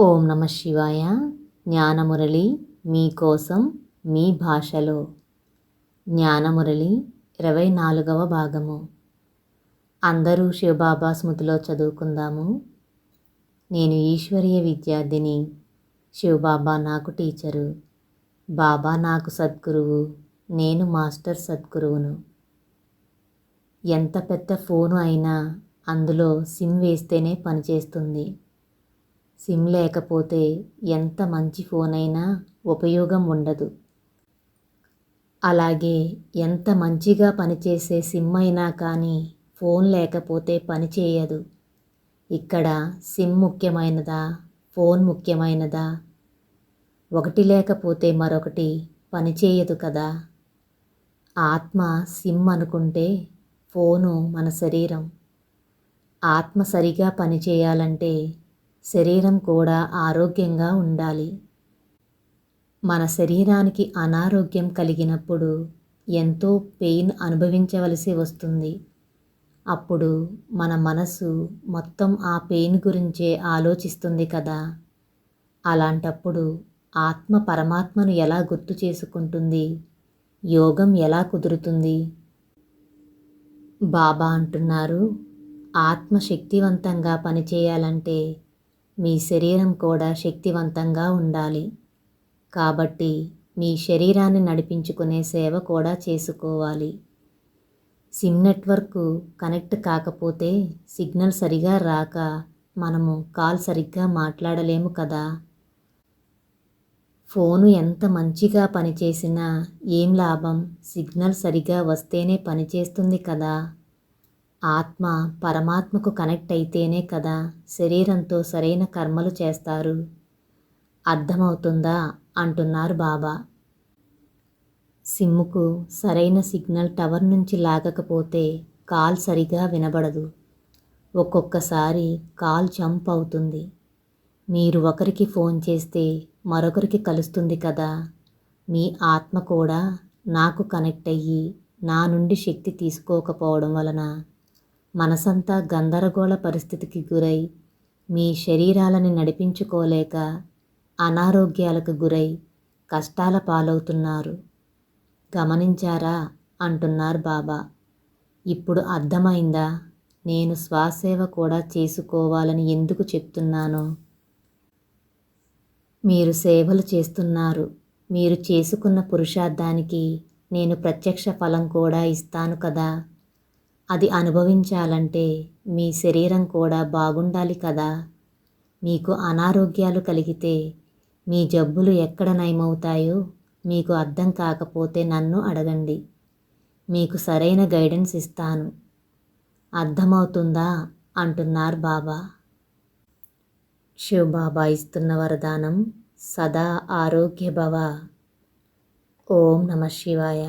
ఓం నమ శివాయ. జ్ఞానమురళి మీకోసం మీ భాషలో. జ్ఞానమురళి ఇరవై నాలుగవ భాగము. అందరూ శివబాబా స్మృతిలో చదువుకుందాము. నేను ఈశ్వరీయ విద్యార్థిని శివబాబా నాకు టీచరు బాబా నాకు సద్గురువు నేను మాస్టర్ సద్గురువును. ఎంత పెద్ద ఫోను అయినా అందులో సిమ్ వేస్తేనే పనిచేస్తుంది. సిమ్ లేకపోతే ఎంత మంచి ఫోన్ అయినా ఉపయోగం ఉండదు. అలాగే ఎంత మంచిగా పనిచేసే సిమ్ అయినా కానీ ఫోన్ లేకపోతే పని చేయదు. ఇక్కడ సిమ్ ముఖ్యమైనదా ఫోన్ ముఖ్యమైనదా? ఒకటి లేకపోతే మరొకటి పనిచేయదు కదా. ఆత్మ సిమ్ అనుకుంటే ఫోను మన శరీరం. ఆత్మ సరిగా పనిచేయాలంటే శరీరం కూడా ఆరోగ్యంగా ఉండాలి. మన శరీరానికి అనారోగ్యం కలిగినప్పుడు ఎంతో పెయిన్ అనుభవించవలసి వస్తుంది. అప్పుడు మన మనసు మొత్తం ఆ పెయిన్ గురించే ఆలోచిస్తుంది కదా. అలాంటప్పుడు ఆత్మ పరమాత్మను ఎలా గుర్తు చేసుకుంటుంది? యోగం ఎలా కుదురుతుంది? బాబా అంటున్నారు ఆత్మ శక్తివంతంగా పనిచేయాలంటే మీ శరీరం కూడా శక్తివంతంగా ఉండాలి. కాబట్టి మీ శరీరాన్ని నడిపించుకునే సేవ కూడా చేసుకోవాలి. సిమ్ నెట్వర్క్ కనెక్ట్ కాకపోతే సిగ్నల్ సరిగా రాక మనము కాల్ సరిగ్గా మాట్లాడలేము కదా. ఫోను ఎంత మంచిగా పనిచేసినా ఏం లాభం? సిగ్నల్ సరిగా వస్తేనే పనిచేస్తుంది కదా. ఆత్మ పరమాత్మకు కనెక్ట్ అయితేనే కదా శరీరంతో సరైన కర్మలు చేస్తారు. అర్థమవుతుందా? అంటున్నారు బాబా. సిమ్ముకు సరైన సిగ్నల్ టవర్ నుంచి లాగకపోతే కాల్ సరిగా వినబడదు. ఒక్కొక్కసారి కాల్ జంప్ అవుతుంది. మీరు ఒకరికి ఫోన్ చేస్తే మరొకరికి కలుస్తుంది కదా. మీ ఆత్మ కూడా నాకు కనెక్ట్ అయ్యి నా నుండి శక్తి తీసుకోకపోవడం వలన మనసంతా గందరగోళ పరిస్థితికి గురై మీ శరీరాలని నడిపించుకోలేక అనారోగ్యాలకు గురై కష్టాల పాలవుతున్నారు. గమనించారా? అంటున్నారు బాబా. ఇప్పుడు అర్థమైందా? నేను స్వసేవ కూడా చేసుకోవాలని ఎందుకు చెప్తున్నానో? మీరు సేవలు చేస్తున్నారు. మీరు చేసుకున్న పురుషార్థానికి నేను ప్రత్యక్ష ఫలం కూడా ఇస్తాను కదా? అది అనుభవించాలంటే మీ శరీరం కూడా బాగుండాలి కదా. మీకు అనారోగ్యాలు కలిగితే మీ జబ్బులు ఎక్కడ నయమవుతాయో మీకు అర్థం కాకపోతే నన్ను అడగండి. మీకు సరైన గైడెన్స్ ఇస్తాను. అర్థమవుతుందా? అంటున్నారు బాబా. శివబాబా ఇస్తున్న వరదానం సదా ఆరోగ్య భవ ఓం నమ శివాయ.